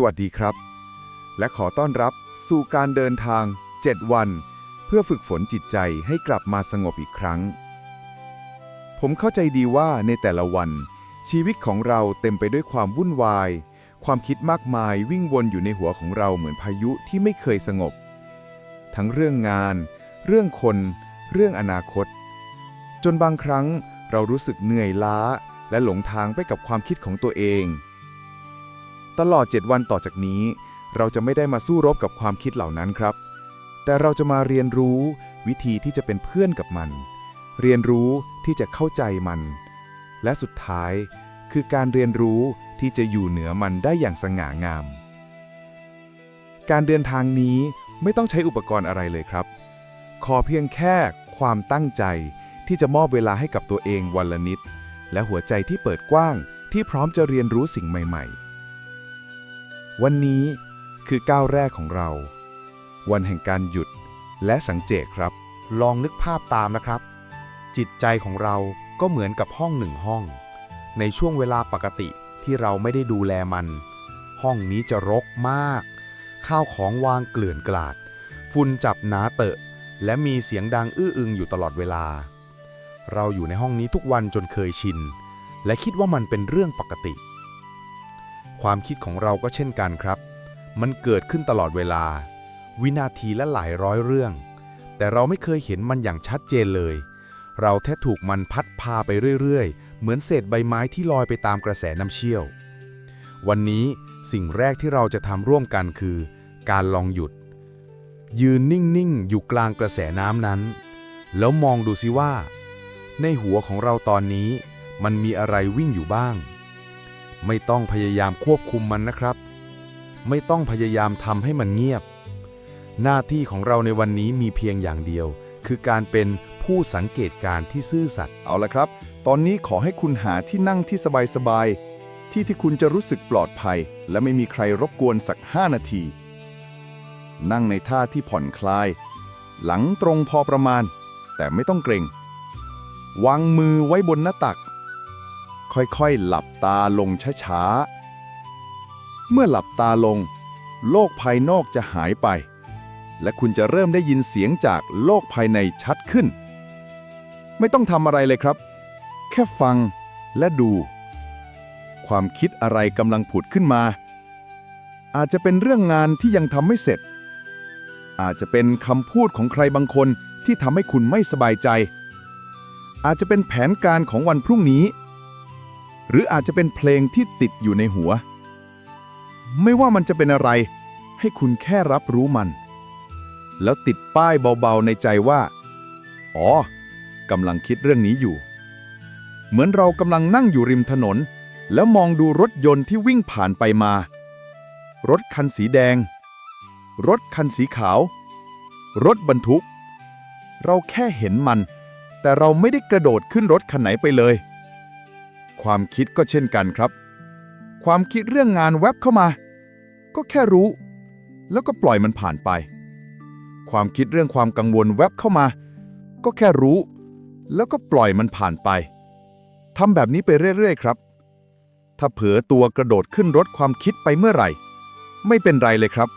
สวัสดีครับ และขอต้อนรับสู่การเดินทาง 7 วัน เพื่อฝึกฝนจิตใจให้กลับมาสงบอีกครั้ง ผมเข้าใจดีว่าในแต่ละวัน ชีวิตของเราเต็มไปด้วยความวุ่นวาย ความคิดมากมายวิ่งวนอยู่ในหัวของเราเหมือนพายุที่ไม่เคยสงบ ทั้งเรื่องงาน เรื่องคน เรื่องอนาคต จนบางครั้งเรารู้สึกเหนื่อยล้า และหลงทางไปกับความคิดของตัวเอง ตลอด 7 วันต่อจากนี้ เราจะไม่ได้มาสู้รบกับความคิดเหล่านั้นครับ แต่เราจะมาเรียนรู้วิธีที่จะเป็นเพื่อนกับมัน เรียนรู้ที่จะเข้าใจมัน และสุดท้ายคือการเรียนรู้ที่จะอยู่เหนือมันได้อย่างสง่างาม การเดินทางนี้ไม่ต้องใช้อุปกรณ์อะไรเลยครับ ขอเพียงแค่ความตั้งใจที่จะมอบเวลาให้กับตัวเองวันละนิด และหัวใจที่เปิดกว้างที่พร้อมจะเรียนรู้สิ่งใหม่ ๆ วันนี้คือก้าวแรกของเรา วันแห่งการหยุดและสังเจตครับ ลองนึกภาพตามนะครับ จิตใจของเราก็เหมือนกับห้องหนึ่งห้อง ในช่วงเวลาปกติที่เราไม่ได้ดูแลมัน ห้องนี้จะรกมาก ข้าวของวางเกลื่อนกลาด ฝุ่นจับหนาเตอะ และมีเสียงดังอื้ออึงอยู่ตลอดเวลา เราอยู่ในห้องนี้ทุกวันจนเคยชิน และคิดว่ามันเป็นเรื่องปกติ ความคิดของเราก็เช่นกันครับ มันเกิดขึ้นตลอดเวลา วินาทีและหลายร้อยเรื่อง แต่เราไม่เคยเห็นมันอย่างชัดเจนเลย เราแท้ถูกมันพัดพาไปเรื่อยๆ เหมือนเศษใบไม้ที่ลอยไปตามกระแสน้ำเชี่ยว วันนี้สิ่งแรกที่เราจะทำร่วมกันคือ การลองหยุด ยืนนิ่งๆ อยู่กลางกระแสน้ำนั้น แล้วมองดูสิว่า ในหัวของเราตอนนี้ มันมีอะไรวิ่งอยู่บ้าง ไม่ต้องพยายามควบคุมมันนะครับ ไม่ต้องพยายามทำให้มันเงียบ หน้าที่ของเราในวันนี้มีเพียงอย่างเดียว คือการเป็นผู้สังเกตการณ์ที่ซื่อสัตย์เอาละครับ ตอนนี้ขอให้คุณหาที่นั่งที่สบายๆ ที่ที่คุณจะรู้สึกปลอดภัย และไม่มีใครรบกวนสัก 5 นาที นั่งในท่าที่ผ่อนคลาย หลังตรงพอประมาณ แต่ไม่ต้องเกรงวางมือไว้บนหน้าตัก ค่อยๆ หลับตาลงช้าๆ เมื่อหลับตาลง โลกภายนอกจะหายไป และคุณจะเริ่มได้ยินเสียงจากโลกภายในชัดขึ้น ไม่ต้องทำอะไรเลยครับ แค่ฟังและดู ความคิดอะไรกำลังผุดขึ้นมา อาจจะเป็นเรื่องงานที่ยังทำไม่เสร็จ อาจจะเป็นคำพูดของใครบางคนที่ทำให้คุณไม่สบายใจอาจจะเป็นแผนการของวันพรุ่งนี้ หรืออาจจะเป็นเพลงที่ติดอยู่ในหัว ไม่ว่ามันจะเป็นอะไร ให้คุณแค่รับรู้มัน แล้วติดป้ายเบาๆในใจว่า อ๋อกำลังคิดเรื่องนี้อยู่ เหมือนเรากำลังนั่งอยู่ริมถนน แล้วมองดูรถยนต์ที่วิ่งผ่านไปมา รถคันสีแดง รถคันสีขาว รถบรรทุก เราแค่เห็นมัน แต่เราไม่ได้กระโดดขึ้นรถคันไหนไปเลย ความคิดก็เช่นกันครับ ความคิดเรื่องงานแวบเข้ามา ก็แค่รู้ แล้วก็ปล่อยมันผ่านไป ความคิดเรื่องความกังวลแวบเข้ามา ก็แค่รู้ แล้วก็ปล่อยมันผ่านไปทำแบบนี้ไปเรื่อยๆ ครับ ถ้าเผลอตัวกระโดดขึ้นรถความคิดไปเมื่อไหร่ ไม่เป็นไรเลยครับ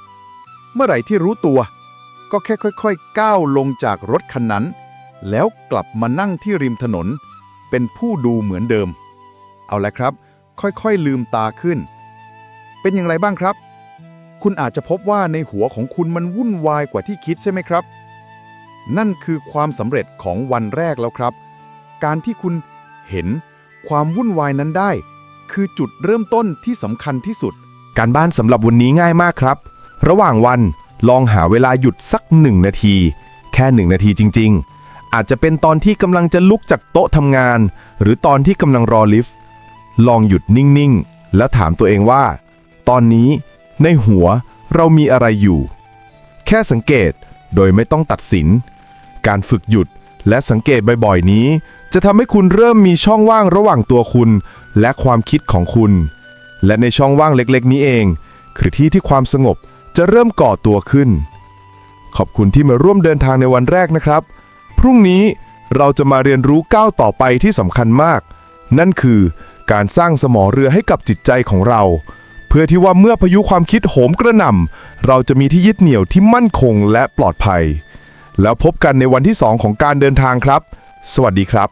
เมื่อไหร่ที่รู้ตัว ก็แค่ค่อยๆ ก้าวลงจากรถคันนั้น แล้วกลับมานั่งที่ริมถนน เป็นผู้ดูเหมือนเดิม เอาละครับ ค่อยๆลืมตาขึ้น เป็นอย่างไรบ้างครับ คุณอาจจะพบว่าในหัวของคุณมันวุ่นวายกว่าที่คิดใช่ไหมครับ นั่นคือความสำเร็จของวันแรกแล้วครับ การที่คุณเห็นความวุ่นวายนั้นได้ คือจุดเริ่มต้นที่สำคัญที่สุด การบ้านสำหรับวันนี้ง่ายมากครับ ระหว่างวันลองหาเวลาหยุดสักหนึ่งนาที แค่หนึ่งนาทีจริง ๆ อาจจะเป็นตอนที่กำลังจะลุกจากโต๊ะทำงาน หรือตอนที่กำลังรอลิฟต์ ลองหยุดนิ่ง ๆ แล้วถามตัวเองว่า ตอนนี้ในหัวเรามีอะไรอยู่ แค่สังเกตโดยไม่ต้องตัดสิน การฝึกหยุดและสังเกตบ่อย ๆ นี้ จะทำให้คุณเริ่มมีช่องว่างระหว่างตัวคุณ และความคิดของคุณ และในช่องว่างเล็ก ๆ นี้เอง คือที่ที่ความสงบจะเริ่มก่อตัวขึ้น ขอบคุณที่มาร่วมเดินทางในวันแรกนะครับ พรุ่งนี้เราจะมาเรียนรู้ก้าวต่อไปที่สำคัญมาก นั่นคือ การสร้างสมอเรือให้กับจิตใจของเรา เพื่อที่ว่าเมื่อพายุความคิดโหมกระหน่ำเราจะมีที่ยึดเหนี่ยวที่มั่นคงและปลอดภัย แล้วพบกันในวันที่ 2 ของการเดินทางครับ สวัสดีครับ